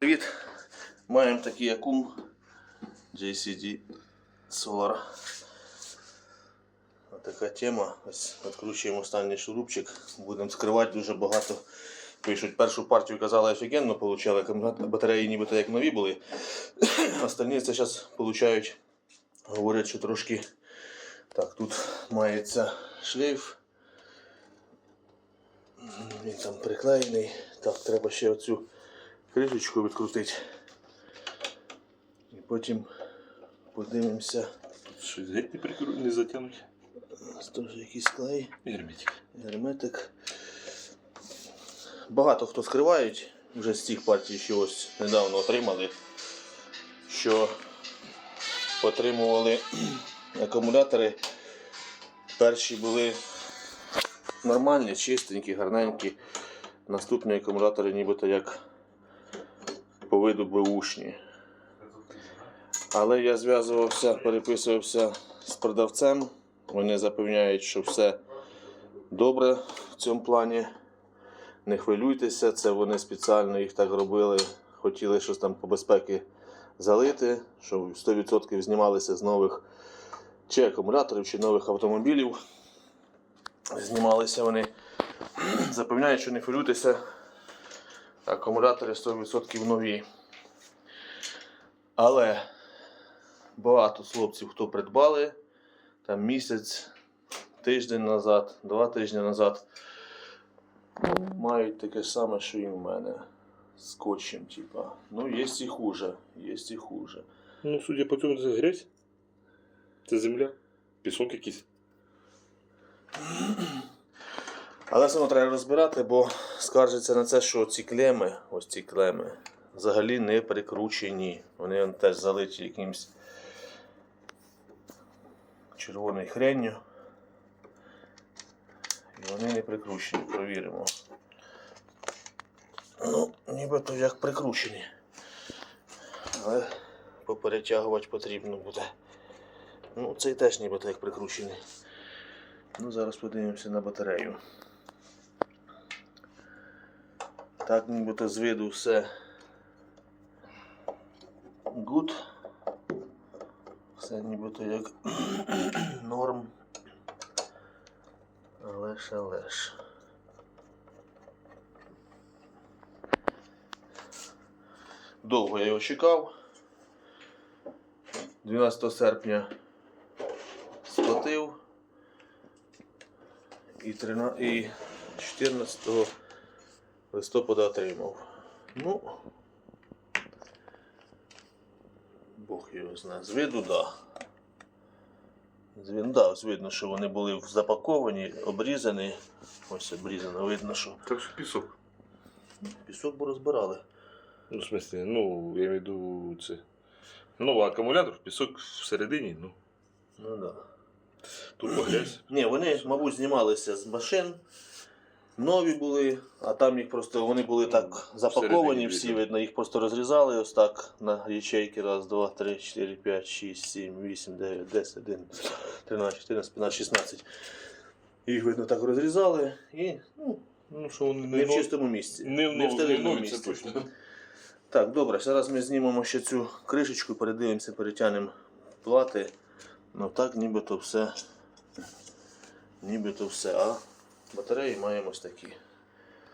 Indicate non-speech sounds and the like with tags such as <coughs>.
Привіт! Маємо такий акум JCD Solar. Ось така тема. Ось відкручуємо останній шурупчик. Будемо скривати дуже багато. Пишуть, першу партію казали офігенно, получали батареї нібито як нові були. <coughs> Остальні це зараз получають. Говорять, що трошки. Так, тут мається шлейф. Він там приклеєний. Так, треба ще оцю кришечку відкрутити. І потім подивимося. Щось геть не прикру... не затягнуть. Теж якийсь клей, Герметик. герметик. Багато хто скривають вже з цих партій, що ось недавно отримали, що отримували <clears throat> акумулятори. Перші були нормальні, чистенькі, гарненькі. Наступні акумулятори нібито як по виду беушні. Але я зв'язувався, переписувався з продавцем. Вони запевняють, що все добре в цьому плані. Не хвилюйтеся, це вони спеціально їх так робили. Хотіли щось там по безпеки залити, щоб 100% знімалися з нових чи акумуляторів, чи нових автомобілів. Знімалися вони. Запевняють, що не хвилюйтеся. Акумулятори 100% нові. Але багато хлопців, хто придбали там місяць, тиждень назад, два тижні назад, мають таке саме, що і в мене. Скотчем, типа. Ну, є і хуже, є і хуже. Ну, судя по цьому, це грязь. Це земля. Пісок якийсь. Але все одно треба розбирати, бо скаржиться на це, що ці клеми, ось ці клеми, взагалі не прикручені. Вони теж залиті якимось червоною хренню. І вони не прикручені, провіримо. Ну, нібито як прикручені. Але поперетягувати потрібно буде. Ну, цей теж нібито як прикручений. Ну, зараз подивимося на батарею. Так, нібито з виду все good. Все нібито як <clears throat> норм. Але ж, але ж. Довго я його чекав. 12 серпня сплатив. І, 13, і 14 листопада отримав. Ну, Бог його знає. З виду, да. З да, ось видно, що вони були запаковані, обрізані. Ось обрізано, видно, що Так що пісок. пісок бо розбирали. Ну, в смысле, ну, я маю в виду це. Ну, акумулятор, пісок всередині, ну. Ну да. Тут грязь. Ні, вони, мабуть, знімалися з машин. Нові були, а там їх просто вони були так запаковані, всі видно. їх просто розрізали ось так на ячейки. Раз, два, три, чотири, п'ять, шість, сім, вісім, дев'ять, десять, один, тринадцять, чотирнадцять, п'ятнадцять, шістнадцять. Їх видно так розрізали і ну, Ну, що вони не в чистому місці. Не в в стерильному це місці. точно. Так, добре, зараз ми знімемо ще цю кришечку, передивимося, перетягнемо плати. Ну так нібито все. Нібито все. А батареї маємо ось такі.